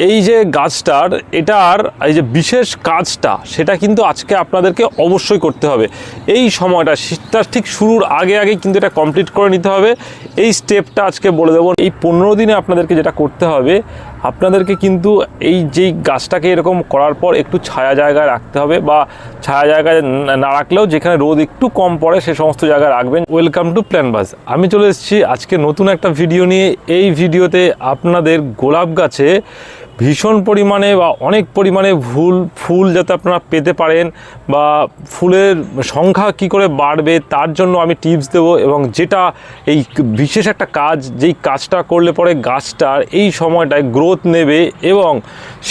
এই যে গাছটার, এটার এই যে বিশেষ কাজটা, সেটা কিন্তু আজকে আপনাদেরকে অবশ্যই করতে হবে। এই সময়টা শীতটা ঠিক শুরুর আগে আগে কিন্তু এটা কমপ্লিট করে নিতে হবে। এই স্টেপটা আজকে বলে দেবো। এই পনেরো দিনে আপনাদেরকে যেটা করতে হবে, আপনাদেরকে কিন্তু এই যেই গাছটাকে এরকম করার পর একটু ছায়া জায়গায় রাখতে হবে বা ছায়া জায়গায় না- রাখলেও যেখানে রোদ একটু কম পড়ে, সে সমস্ত জায়গায় রাখবেন। ওয়েলকাম টু প্ল্যানবাজ আমি চলে এসেছি আজকে নতুন একটা ভিডিও নিয়ে। এই ভিডিওতে আপনাদের গোলাপ গাছে ভীষণ পরিমাণে বা অনেক পরিমাণে ভুল, ফুল যাতে আপনারা পেতে পারেন বা ফুলের সংখ্যা কি করে বাড়বে তার জন্য আমি টিপস দেব এবং যেটা এই বিশেষ একটা কাজ, যেই কাজটা করলে পরে গাছটার এই সময়টায় গ্রোথ নেবে এবং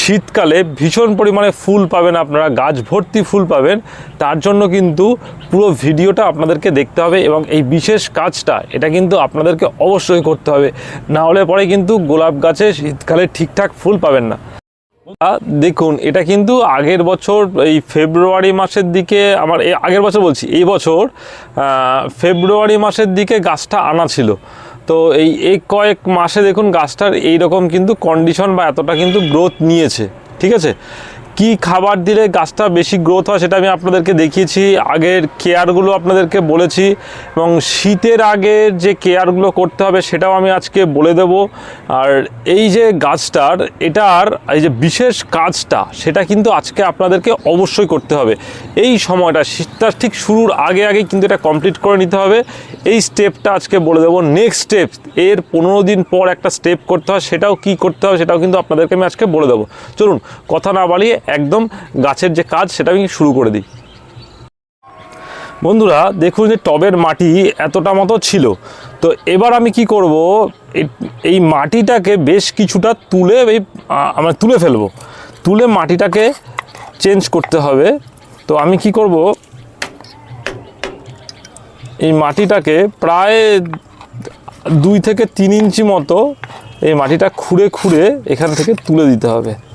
শীতকালে ভীষণ পরিমাণে ফুল পাবেন আপনারা, গাছ ভর্তি ফুল পাবেন, তার জন্য কিন্তু পুরো ভিডিওটা আপনাদেরকে দেখতে হবে এবং এই বিশেষ কাজটা, এটা কিন্তু আপনাদেরকে অবশ্যই করতে হবে। না হলে পরে কিন্তু গোলাপ গাছে শীতকালে ঠিকঠাক ফুল পাবেন না। দেখুন, এটা কিন্তু আগের বছর, এই ফেব্রুয়ারি মাসের দিকে আমার আগের বছর বলছি, এই বছর ফেব্রুয়ারি মাসের দিকে গাছটা আনা ছিল। তো এই এই কয়েক মাসে দেখুন গাছটার এইরকম কিন্তু কন্ডিশন বা এতটা কিন্তু গ্রোথ নিয়েছে। ঠিক আছে? কি খাবার দিলে গাছটা বেশি গ্রোথ হয় সেটা আমি আপনাদেরকে দেখিয়েছি, আগের কেয়ারগুলো আপনাদেরকে বলেছি এবং শীতের আগে যে কেয়ারগুলো করতে হবে সেটাও আমি আজকে বলে দেব। আর এই যে গাছটার, এটার এই যে বিশেষ কাজটা সেটা কিন্তু আজকে আপনাদেরকে অবশ্যই করতে হবে। এই সময়টা, শীতটা ঠিক শুরুর আগে আগে কিন্তু এটা কমপ্লিট করে নিতে হবে। এই স্টেপটা আজকে বলে দেবো। নেক্সট স্টেপ এর পনেরো দিন পর একটা স্টেপ করতে হয়, সেটাও কি করতে হবে সেটাও কিন্তু আপনাদেরকে আমি আজকে বলে দেবো। চলুন, কথা না বাড়িয়ে একদম গাছের যে কাজ সেটা আমি শুরু করে দিই। বন্ধুরা, দেখুন যে টবের মাটি এতটা মতো ছিল। তো এবার আমি কি করব, এই- মাটিটাকে বেশ কিছুটা তুলে এই আমরা তুলে ফেলব। তুলে মাটিটাকে চেঞ্জ করতে হবে। তো আমি কি করব, এই মাটিটাকে প্রায় দুই থেকে তিন ইঞ্চি মতো এই মাটিটা খুঁড়ে খুঁড়ে এখান থেকে তুলে দিতে হবে।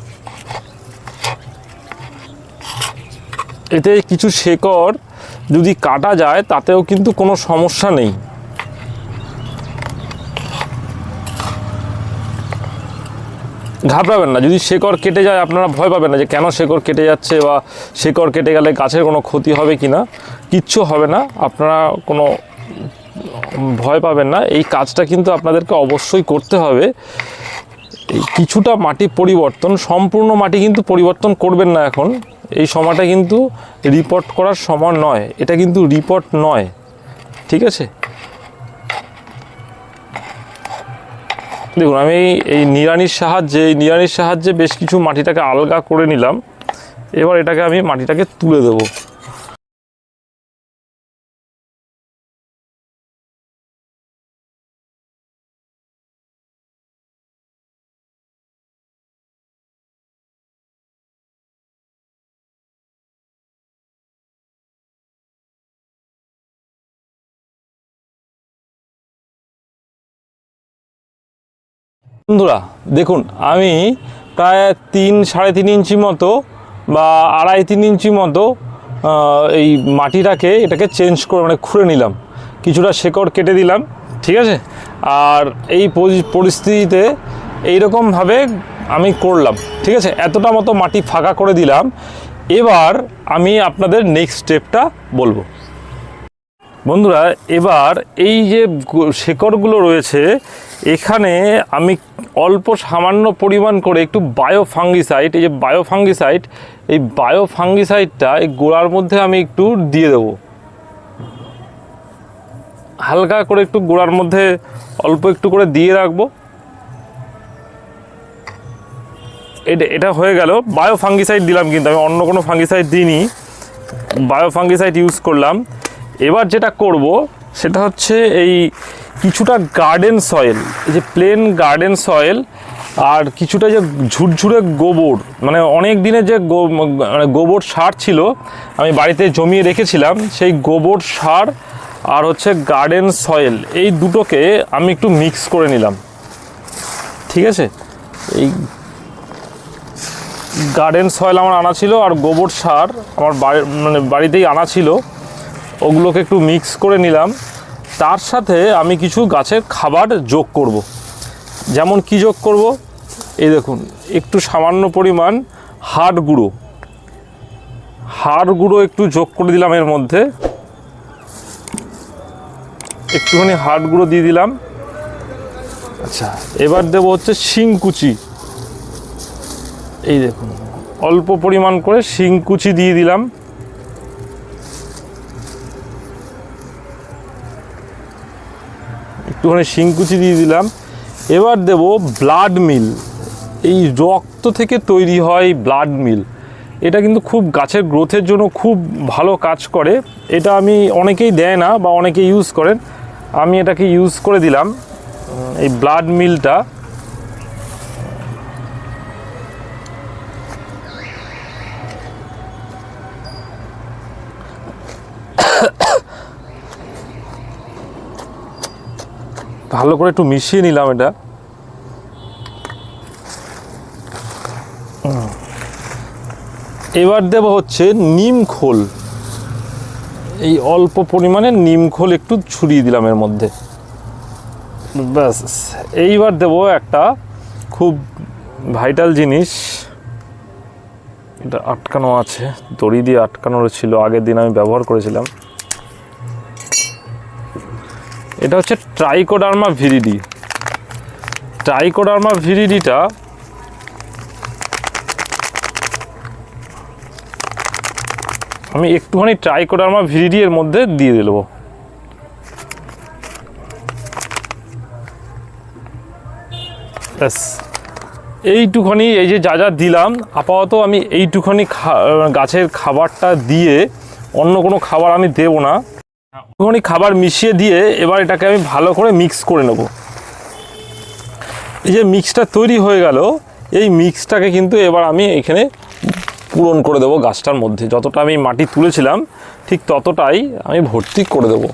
এতে কিছু শেকড় যদি কাটা যায়, তাতেও কিন্তু কোনো সমস্যা নেই। ঘাবড়াবেন না। যদি শেকড় কেটে যায়, আপনারা ভয় পাবেন না যে কেন শেকড় কেটে যাচ্ছে বা শেকড় কেটে গেলে গাছের কোনো ক্ষতি হবে কি না কিচ্ছু হবে না। আপনারা কোনো ভয় পাবেন না। এই কাজটা কিন্তু আপনাদেরকে অবশ্যই করতে হবে। কিছুটা মাটি পরিবর্তন, সম্পূর্ণ মাটি কিন্তু পরিবর্তন করবেন না এখন। এই সময়টা কিন্তু রিপোর্ট করার সময় নয়, এটা কিন্তু রিপোর্ট নয়, ঠিক আছে? দেখুন, আমি এই নিড়ানির সাহায্যে, এই নিড়ানির সাহায্যে বেশ কিছু মাটিটাকে আলগা করে নিলাম। এবার এটাকে আমি মাটিটাকে তুলে দেবো। বন্ধুরা, দেখুন, আমি প্রায় তিন, সাড়ে তিন ইঞ্চি মতো বা আড়াই, তিন ইঞ্চি মতো এই মাটিটাকে এটাকে চেঞ্জ করে মানে খুঁড়ে নিলাম। কিছুটা শেকড় কেটে দিলাম, ঠিক আছে? আর এই পরি- পরিস্থিতিতে এইরকমভাবে আমি করলাম, ঠিক আছে? এতটা মতো মাটি ফাঁকা করে দিলাম। এবার আমি আপনাদের নেক্সট স্টেপটা বলব। বন্ধুরা, এবার এই যে শেকড়গুলো রয়েছে, এখানে আমি অল্প সামান্য পরিমাণ করে একটু বায়োফাঙ্গিসাইড, এই যে বায়োফাঙ্গিসাইড, এই বায়োফাঙ্গিসাইডটা এই গোড়ার মধ্যে আমি একটু দিয়ে দেবো। হালকা করে একটু গোড়ার মধ্যে অল্প একটু করে দিয়ে রাখব। এটা এটা হয়ে গেল। বায়োফাঙ্গিসাইড দিলাম কিন্তু, আমি অন্য কোনো ফাঙ্গিসাইড দিইনি। বায়োফাঙ্গিসাইড ইউজ করলাম। এবার যেটা করব, সেটা হচ্ছে এই কিছুটা গার্ডেন সয়েল এই যে প্লেন গার্ডেন সয়েল আর কিছুটা যে ঝুরঝুরে গোবর মানে অনেক দিনের যে মানে গোবর সার ছিল, আমি বাড়িতে জমিয়ে রেখেছিলাম, সেই গোবর সার আর হচ্ছে গার্ডেন সয়েল এই দুটোকে আমি একটু মিক্স করে নিলাম। ঠিক আছে? এই গার্ডেন সয়েল আমার আনা ছিল আর গোবর সার আমার বাড়ি মানে বাড়িতেই আনা ছিল। ওগুলোকে একটু মিক্স করে নিলাম। তার সাথে আমি কিছু গাছের খাবার যোগ করব। যেমন কি যোগ করব? এই দেখুন একটু সামান্য পরিমাণ হাড় গুঁড়ো। হাড় গুঁড়ো একটু যোগ করে দিলাম এর মধ্যে। একটুখানি হাড় গুঁড়ো দিয়ে দিলাম। আচ্ছা। এবার দেবো হচ্ছে শিংকুচি। এই দেখুন অল্প পরিমাণ করে শিংকুচি দিয়ে দিলাম। একটুখানি শিংকুচি দিয়ে দিলাম। এবার দেব ব্লাড মিল এই রক্ত থেকে তৈরি হয় ব্লাড মিল এটা কিন্তু খুব গাছের গ্রোথের জন্য খুব ভালো কাজ করে। এটা আমি অনেকেই দেয় না বা অনেকে ইউজ করেন। আমি এটাকে ইউজ করে দিলাম। এই ব্লাড মিলটা ভালো করে একটু মিশিয়ে নিলাম এটা। এবার দেব হচ্ছে নিম খোল। এই অল্প পরিমাণে নিম খোল একটু ছড়িয়ে দিলাম এর মধ্যে। ব্যাস, এইবার দেব একটা খুব ভাইটাল জিনিস। এটা আটকানো আছে, দড়ি দিয়ে আটকানো ছিল, আগের দিন আমি ব্যবহার করেছিলাম। এটা হচ্ছে ট্রাইকোডার্মা ভিরিডি। ট্রাইকোডার্মা ভিরিডিটা আমি একটুখানি ট্রাইকোডার্মা ভিরিডি এর মধ্যে দিয়ে দেবো। ব্যাস। এইটুখানি এই যে যা যা দিলাম, আপাতত আমি এইটুখানি গাছের খাবারটা দিয়ে অন্য কোনো খাবার আমি দেবো না। একটুখানি খাবার মিশিয়ে দিয়ে এবার এটাকে আমি ভালো করে মিক্স করে নেব। এই যে মিক্সটা তৈরি হয়ে গেল, এই মিক্সটাকে কিন্তু এবার আমি এখানে পূরণ করে দেবো গাছটার মধ্যে। যতটা আমি মাটি তুলেছিলাম, ঠিক ততটাই আমি ভর্তি করে দেবো।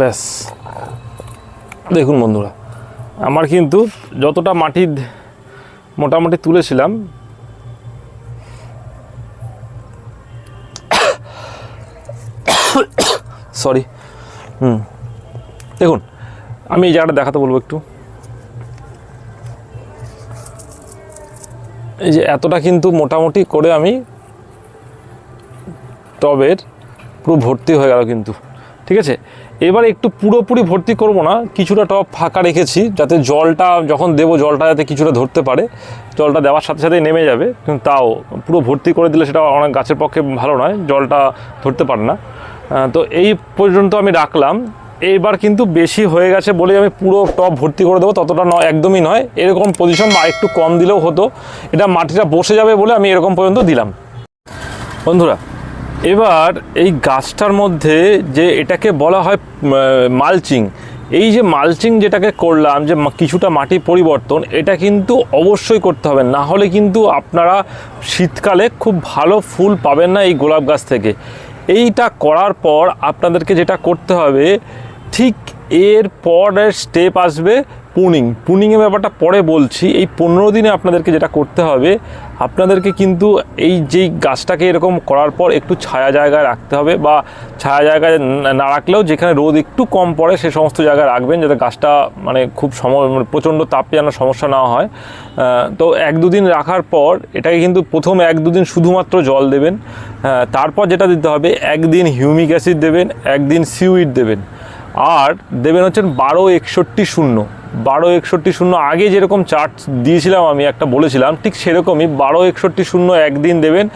ব্যাস। দেখুন বন্ধুরা, আমার কিন্তু যতটা মাটি মোটামুটি তুলেছিলাম, সরি, হুম, দেখুন, আমি এই জায়গাটা দেখাতে বলব একটু। এই যে এতটা কিন্তু মোটামুটি করে আমি টবের পুরো ভর্তি হয়ে গেল কিন্তু, ঠিক আছে? এবার একটু পুরোপুরি ভর্তি করব না, কিছুটা টব ফাঁকা রেখেছি, যাতে জলটা, যখন দেবো জলটা যাতে কিছুটা ধরতে পারে, জলটা দেওয়ার সাথে সাথে নেমে যাবে, কিন্তু তাও পুরো ভর্তি করে দিলে সেটা অনেক গাছের পক্ষে ভালো নয়, জলটা ধরতে পারে না। তো এই পর্যন্ত আমি রাখলাম। এইবার কিন্তু বেশি হয়ে গেছে বলে আমি পুরো টব ভর্তি করে দেবো, ততটা নয় একদমই নয়। এরকম পজিশন বা একটু কম দিলেও হতো। এটা মাটিটা বসে যাবে বলে আমি এরকম পর্যন্ত দিলাম। বন্ধুরা এবার এই গাছটার মধ্যে যে এটাকে বলা হয় মালচিং, এই যে মালচিং যেটাকে করলাম, যে কিছুটা মাটি পরিবর্তন, এটা কিন্তু অবশ্যই করতে হবে। না হলে কিন্তু আপনারা শীতকালে খুব ভালো ফুল পাবেন না এই গোলাপ গাছ থেকে। এইটা করার পর আপনাদেরকে যেটা করতে হবে, ঠিক এর পরের স্টেপ আসবে পুনিং, পুনিংয়ের ব্যাপারটা পরে বলছি। এই পনেরো দিনে আপনাদেরকে যেটা করতে হবে, আপনাদেরকে কিন্তু এই যেই গাছটাকে এরকম করার পর একটু ছায়া জায়গায় রাখতে হবে বা ছায়া জায়গায় না- রাখলেও যেখানে রোদ একটু কম পড়ে সে সমস্ত জায়গায় রাখবেন যাতে গাছটা মানে খুব সম মানে প্রচণ্ড তাপে যেন সমস্যা না হয়। তো এক দুদিন রাখার পর এটাকে কিন্তু প্রথম এক দুদিন শুধুমাত্র জল দেবেন। তারপর যেটা দিতে হবে, একদিন হিউমিক অ্যাসিড দেবেন, একদিন সিউইড দেবেন। আর দেবেন হচ্ছেন বারো একষট্টি শূন্য। বারো একষট্টি শূন্য আগে যেরকম চার্ট দিয়েছিলাম আমি, একটা বলেছিলাম, ঠিক সেরকমই বারো একষট্টি শূন্য একদিন দেবেন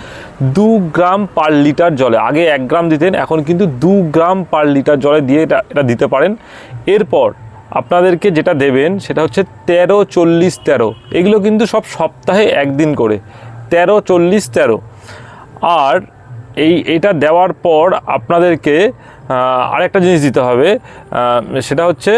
দু গ্রাম পার লিটার জলে। আগে এক গ্রাম দিতেন, এখন কিন্তু দু গ্রাম পার লিটার জলে দিয়ে এটা এটা দিতে পারেন। এরপর আপনাদেরকে যেটা দেবেন, সেটা হচ্ছে তেরো চল্লিশ তেরো। এগুলো কিন্তু সব সপ্তাহে একদিন করে। তেরো চল্লিশ তেরো। আর এই, এটা দেওয়ার পর আপনাদেরকে আরেকটা জিনিস দিতে হবে সেটা হচ্ছে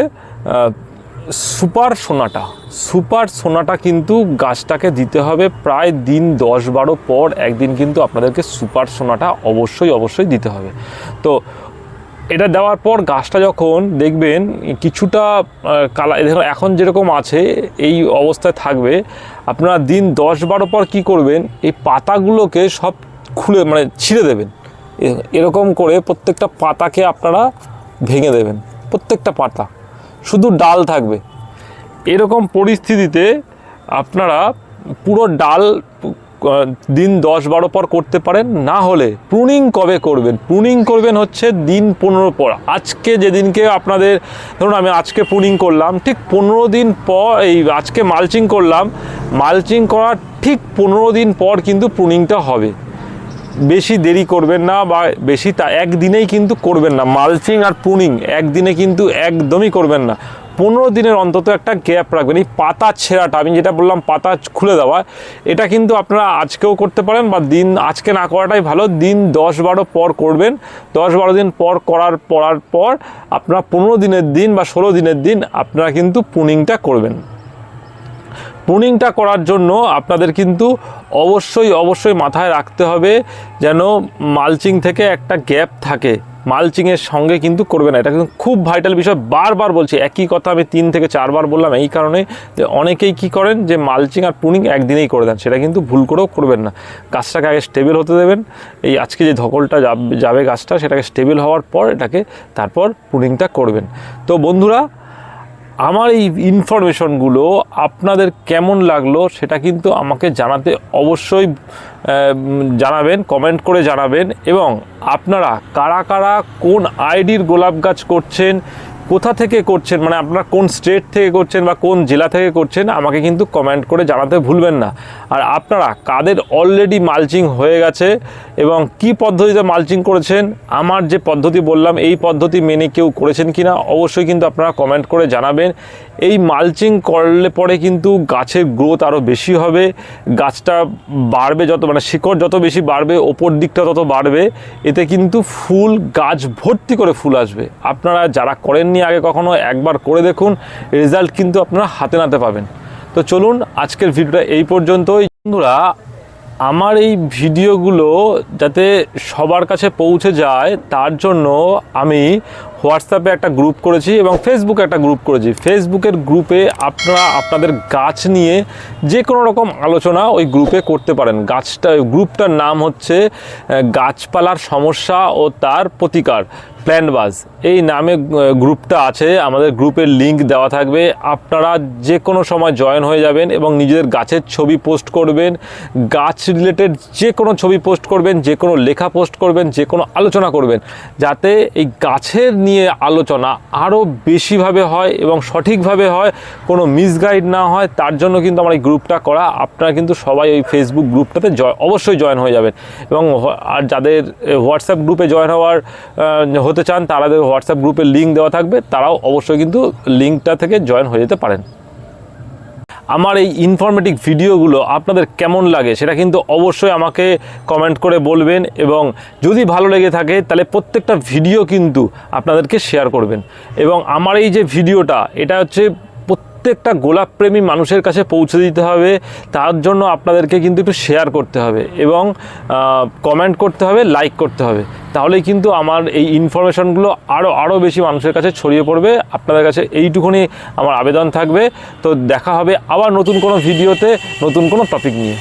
সুপার সোনাটা সুপার সোনাটা কিন্তু গাছটাকে দিতে হবে প্রায় দিন দশ বারো পর একদিন কিন্তু আপনাদেরকে সুপার সোনাটা অবশ্যই অবশ্যই দিতে হবে। তো এটা দেওয়ার পর গাছটা যখন দেখবেন কিছুটা কালা দেখুন এখন যেরকম আছে, এই অবস্থায় থাকবে, আপনারা দিন দশ বারো পর কি করবেন, এই পাতাগুলোকে সব খুলে মানে ছিঁড়ে দেবেন। এরকম করে প্রত্যেকটা পাতাকে আপনারা ভেঙে দেবেন, প্রত্যেকটা পাতা। শুধু ডাল থাকবে। এরকম পরিস্থিতিতে আপনারা পুরো ডাল দিন দশ বারো পর করতে পারেন, না হলে প্রুনিং কবে করবেন? প্রুনিং করবেন হচ্ছে দিন পনেরো পর। আজকে যেদিনকে আপনাদের, ধরুন আমি আজকে প্রুনিং করলাম, ঠিক পনেরো দিন পর, এই আজকে মালচিং করলাম মালচিং করার ঠিক পনেরো দিন পর কিন্তু প্রুনিংটা হবে। বেশি দেরি করবেন না বা বেশি তা একদিনেই কিন্তু করবেন না। মালচিং আর পুনিং একদিনে কিন্তু একদমই করবেন না। পনেরো দিনের অন্তত একটা গ্যাপ রাখবেন। এই পাতা ছেঁড়াটা, আমি যেটা বললাম পাতা খুলে দেওয়া, এটা কিন্তু আপনারা আজকেও করতে পারেন বা দিন আজকে না করাটাই ভালো। দিন দশ বারো পর করবেন। দশ বারো দিন পর করার পড়ার পর আপনারা পনেরো দিনের দিন বা ষোলো দিনের দিন আপনারা কিন্তু পুনিংটা করবেন। প্রুনিংটা করার জন্য আপনাদের কিন্তু অবশ্যই অবশ্যই মাথায় রাখতে হবে যেন মালচিং থেকে একটা গ্যাপ থাকে। মালচিংয়ের সঙ্গে কিন্তু করবে না। এটা কিন্তু খুব ভাইটাল বিষয়। বারবার বলছি, একই কথা আমি তিন থেকে চারবার বললাম। এই কারণে যে অনেকেই কি করেন যে মালচিং আর পুনিং একদিনেই করে দেন। সেটা কিন্তু ভুল করেও করবেন না। গাছটাকে আগে স্টেবল হতে দেবেন। এই আজকে যে ধকলটা যাবে- গাছটা, সেটাকে স্টেবল হওয়ার পর এটাকে তারপর পুনিংটা করবেন। তো বন্ধুরা আমার এই ইনফরমেশনগুলো আপনাদের কেমন লাগল সেটা কিন্তু আমাকে জানাতে অবশ্যই জানাবেন কমেন্ট করে জানাবেন। এবং আপনারা কারা কারা কোন আইডির গোলাপ গাছ করছেন কোথা থেকে করছেন? মানে আপনারা কোন স্টেট থেকে করছেন বা কোন জেলা থেকে করছেন, আমাকে কিন্তু কমেন্ট করে জানাতে ভুলবেন না। আর আপনারা, কাদের অলরেডি মালচিং হয়ে গেছে এবং কি পদ্ধতিতে মালচিং করেছেন, আমার যে পদ্ধতি বললাম, এই পদ্ধতি মেনে কেউ করেছেন কিনা, অবশ্যই কিন্তু আপনারা কমেন্ট করে জানাবেন। এই মালচিং করলে পরে কিন্তু গাছের গ্রোথ আরও বেশি হবে। গাছটা বাড়বে যত মানে শিকড় যত বেশি বাড়বে, ওপর দিকটা তত বাড়বে। এতে কিন্তু ফুল, গাছ ভর্তি করে ফুল আসবে। আপনারা যারা করেননি আগে কখনো, একবার করে দেখুন রেজাল্ট কিন্তু আপনারা হাতে নাতে পাবেন। তো চলুন, আজকের ভিডিওটা এই পর্যন্তই। বন্ধুরা, আমার এই ভিডিওগুলো যাতে সবার কাছে পৌঁছে যায়, তার জন্য আমি হোয়াটসঅ্যাপে একটা গ্রুপ করেছি এবং ফেসবুকে একটা গ্রুপ করেছি। ফেসবুকের গ্রুপে আপনারা, আপনাদের গাছ নিয়ে যে কোনো রকম আলোচনা ওই গ্রুপে করতে পারেন। গাছটা গ্রুপটার নাম হচ্ছে গাছপালার সমস্যা ও তার প্রতিকার। প্ল্যানবাজ এই নামে গ্রুপটা আছে, আমাদের গ্রুপের লিংক দেওয়া থাকবে। আপনারা যে কোনো সময় জয়েন হয়ে যাবেন এবং নিজেদের গাছের ছবি পোস্ট করবেন, গাছ রিলেটেড যে কোনো ছবি পোস্ট করবেন যে কোনো লেখা পোস্ট করবেন যে কোনো আলোচনা করবেন, যাতে এই গাছের নিয়ে আলোচনা আরও বেশিভাবে হয় এবং সঠিকভাবে হয়, কোনো মিসগাইড না হয়। তার জন্য কিন্তু আমার এই গ্রুপটা করা। আপনারা কিন্তু সবাই ওই ফেসবুক গ্রুপটাতে জয়, অবশ্যই জয়েন হয়ে যাবেন। এবং আর যাদের হোয়াটসঅ্যাপ গ্রুপে জয়েন হওয়ার হতে চান তাদের হোয়াটসঅ্যাপ গ্রুপের লিঙ্ক দেওয়া থাকবে, তারাও অবশ্যই কিন্তু লিঙ্কটা থেকে জয়েন হয়ে যেতে পারেন। আমার এই ইনফরমেটিভ ভিডিওগুলো আপনাদের কেমন লাগে সেটা কিন্তু অবশ্যই আমাকে কমেন্ট করে বলবেন এবং যদি ভালো লেগে থাকে, তাহলে প্রত্যেকটা ভিডিও কিন্তু আপনাদেরকে শেয়ার করবেন। এবং আমার এই যে ভিডিওটা এটা হচ্ছে প্রত্যেকটা গোলাপপ্রেমী মানুষের কাছে পৌঁছে দিতে হবে। তার জন্য আপনাদেরকে কিন্তু একটু শেয়ার করতে হবে এবং কমেন্ট করতে হবে লাইক করতে হবে। তাহলে কিন্তু আমার এই ইনফরমেশনগুলো আরও আরও বেশি মানুষের কাছে ছড়িয়ে পড়বে। আপনাদের কাছে এইটুকুনি আমার আবেদন থাকবে। তো দেখা হবে আবার নতুন কোনো ভিডিওতে নতুন কোনো টপিক নিয়ে।